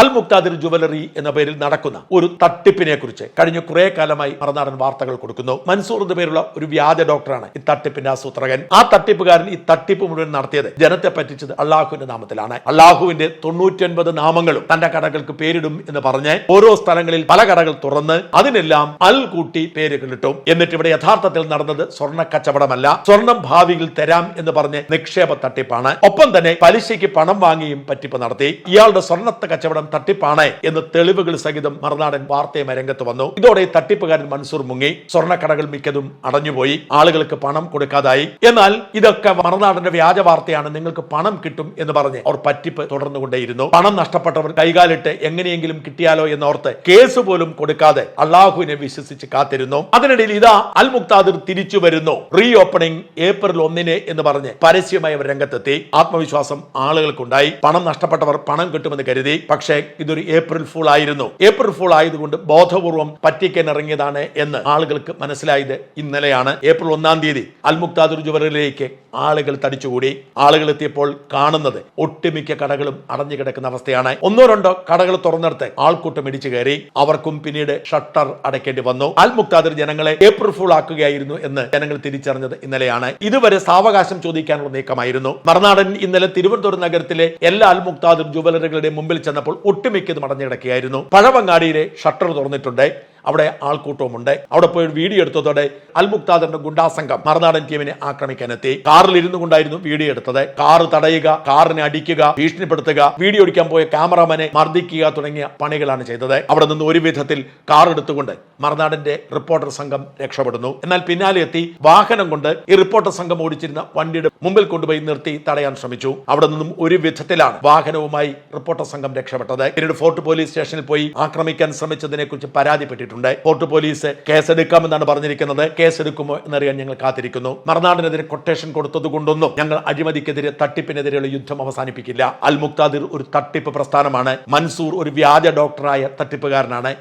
അൽ Muqtadir jewellery എന്ന പേരിൽ നടക്കുന്ന ഒരു തട്ടിപ്പിനെ കുറിച്ച് കഴിഞ്ഞ കുറെ കാലമായി മറുനാടൻ വാർത്തകൾ കൊടുക്കുന്നു. മൻസൂർ എന്ന പേരുള്ള ഒരു വ്യാജ ഡോക്ടറാണ് ഈ തട്ടിപ്പിന്റെ ആസൂത്രകൻ. ആ തട്ടിപ്പുകാരൻ ഈ തട്ടിപ്പ് മുഴുവൻ നടത്തിയത് ജനത്തെ പറ്റിച്ചത് അള്ളാഹുവിന്റെ നാമത്തിലാണ്. അള്ളാഹുവിന്റെ തൊണ്ണൂറ്റൊൻപത് നാമങ്ങളും തന്റെ കടകൾക്ക് പേരിടും എന്ന് പറഞ്ഞ് ഓരോ സ്ഥലങ്ങളിൽ പല കടകൾ തുറന്ന് അതിനെല്ലാം അൽ കൂട്ടി പേരുകൾ ഇട്ടു എന്നിട്ട് ഇവിടെ യഥാർത്ഥത്തിൽ നടന്നത് സ്വർണ കച്ചവടമല്ല സ്വർണം ഭാവിയിൽ തരാം എന്ന് പറഞ്ഞ് നിക്ഷേപ തട്ടിപ്പാണ്. ഒപ്പം തന്നെ പലിശയ്ക്ക് പണം വാങ്ങിയും പറ്റിപ്പ് നടത്തി. ഇയാളുടെ സ്വർണത്തെ കച്ചവടം തട്ടിപ്പാണ് എന്ന് തെളിവുകൾ സഹിതം മറുനാടൻ വാർത്തയും രംഗത്ത് വന്നു. ഇതോടെ തട്ടിപ്പുകാരൻ മൻസൂർ മുങ്ങി. സ്വർണക്കടകൾ മിക്കതും അടഞ്ഞുപോയി. ആളുകൾക്ക് പണം കൊടുക്കാതായി. എന്നാൽ ഇതൊക്കെ മറുനാടന്റെ വ്യാജ വാർത്തയാണ്. നിങ്ങൾക്ക് പണം കിട്ടും എന്ന് പറഞ്ഞ് അവർ പറ്റിപ്പ് തുടർന്നുകൊണ്ടേയിരുന്നു. പണം നഷ്ടപ്പെട്ടവർ കൈകാലിട്ട് എങ്ങനെയെങ്കിലും കിട്ടിയാലോ എന്നോർത്ത് കേസ് പോലും കൊടുക്കാതെ അള്ളാഹുവിനെ വിശ്വസിച്ച് കാത്തിരുന്നു. അതിനിടയിൽ ഇതാ അൽ മുക്താദിർ തിരിച്ചു വരുന്നു. റീ ഓപ്പണിംഗ് ഏപ്രിൽ ഒന്നിന് എന്ന് പറഞ്ഞ് പരസ്യമായി അവർ രംഗത്തെത്തി. ആത്മവിശ്വാസം ആളുകൾക്കുണ്ടായി. പണം നഷ്ടപ്പെട്ടവർ പണം കിട്ടുമെന്ന് കരുതി. പക്ഷേ ഇതൊരു ഏപ്രിൽ ഫുൾ ആയിരുന്നു. ഏപ്രിൽ ഫുൾ ആയതുകൊണ്ട് ബോധപൂർവം പറ്റിക്കാൻ ഇറങ്ങിയതാണ് എന്ന് ആളുകൾക്ക് മനസ്സിലായത് ഇന്നലെയാണ്. ഏപ്രിൽ ഒന്നാം തീയതി അൽമുക്താദുർ ജുവലറിലേക്ക് ആളുകൾ തടിച്ചുകൂടി. ആളുകൾ എത്തിയപ്പോൾ കാണുന്നത് ഒട്ടുമിക്ക കടകളും അടഞ്ഞു കിടക്കുന്ന അവസ്ഥയാണ്. ഒന്നോ രണ്ടോ കടകൾ തുറന്നെടുത്ത് ആൾക്കൂട്ടം ഇടിച്ചു കയറി. അവർക്കും പിന്നീട് ഷട്ടർ അടയ്ക്കേണ്ടി വന്നു. അൽമുക്താദിർ ജനങ്ങളെ ഏപ്രിൽ ഫുൾ ആക്കുകയായിരുന്നു എന്ന് ജനങ്ങൾ തിരിച്ചറിഞ്ഞത് ഇന്നലെയാണ്. ഇതുവരെ സാവകാശം ചോദിക്കാനുള്ള നീക്കമായിരുന്നു. മറുനാടൻ ഇന്നലെ തിരുവനന്തപുരം നഗരത്തിലെ എല്ലാ അൽമുക്താദുർ ജുവലറികളുടെ മുമ്പിൽ ചെന്നപ്പോൾ ഒട്ടുമിക്കതും അടഞ്ഞു കിടക്കുകയായിരുന്നു. പഴവങ്ങാടിയിലെ ഷട്ടർ തുറന്നിട്ടുണ്ട്. അവിടെ ആൾക്കൂട്ടവുമുണ്ട്. അവിടെ പോയി വീഡിയോ എടുത്തതോടെ അൽ മുക്താദറിന്റെ ഗുണ്ടാസംഘം മറുനാടൻ ടീമിനെ ആക്രമിക്കാനെത്തി. കാറിൽ ഇരുന്നു കൊണ്ടായിരുന്നു വീഡിയോ എടുത്തത്. കാർ തടയുക കാറിനെ അടിക്കുക ഭീഷണിപ്പെടുത്തുക വീഡിയോ എടുക്കാൻ പോയ ക്യാമറമാനെ മർദ്ദിക്കുക തുടങ്ങിയ പണികളാണ് ചെയ്തത്. അവിടെ നിന്ന് ഒരു വിധത്തിൽ കാർ എടുത്തുകൊണ്ട് മറുനാടിന്റെ റിപ്പോർട്ടർ സംഘം രക്ഷപ്പെടുന്നു. എന്നാൽ പിന്നാലെ എത്തി വാഹനം കൊണ്ട് ഈ റിപ്പോർട്ടർ സംഘം ഓടിച്ചിരുന്ന വണ്ടിയുടെ മുമ്പിൽ കൊണ്ടുപോയി നിർത്തി തടയാൻ ശ്രമിച്ചു. അവിടെ നിന്നും ഒരു വിധത്തിലാണ് വാഹനവുമായി റിപ്പോർട്ടർ സംഘം രക്ഷപ്പെട്ടത്. പിന്നീട് ഫോർട്ട് പോലീസ് സ്റ്റേഷനിൽ പോയി ആക്രമിക്കാൻ ശ്രമിച്ചതിനെ കുറിച്ച് പരാതിപ്പെട്ടിട്ടുണ്ട്. ഫോർട്ട് പോലീസ് കേസെടുക്കാമെന്നാണ് പറഞ്ഞിരിക്കുന്നത്. കേസെടുക്കുമോ എന്നറിയാൻ ഞങ്ങൾ കാത്തിരിക്കുന്നു. മറുനാടിനെതിരെ കൊട്ടേഷൻ കൊടുത്തതുകൊണ്ടൊന്നും ഞങ്ങൾ അഴിമതിക്കെതിരെ തട്ടിപ്പിനെതിരെയുള്ള യുദ്ധം അവസാനിപ്പിക്കില്ല. അൽ മുക്താദിർ ഒരു തട്ടിപ്പ് പ്രസ്ഥാനമാണ്. മൻസൂർ ഒരു വ്യാജ ഡോക്ടറായ തട്ടിപ്പുകാരനാണ്.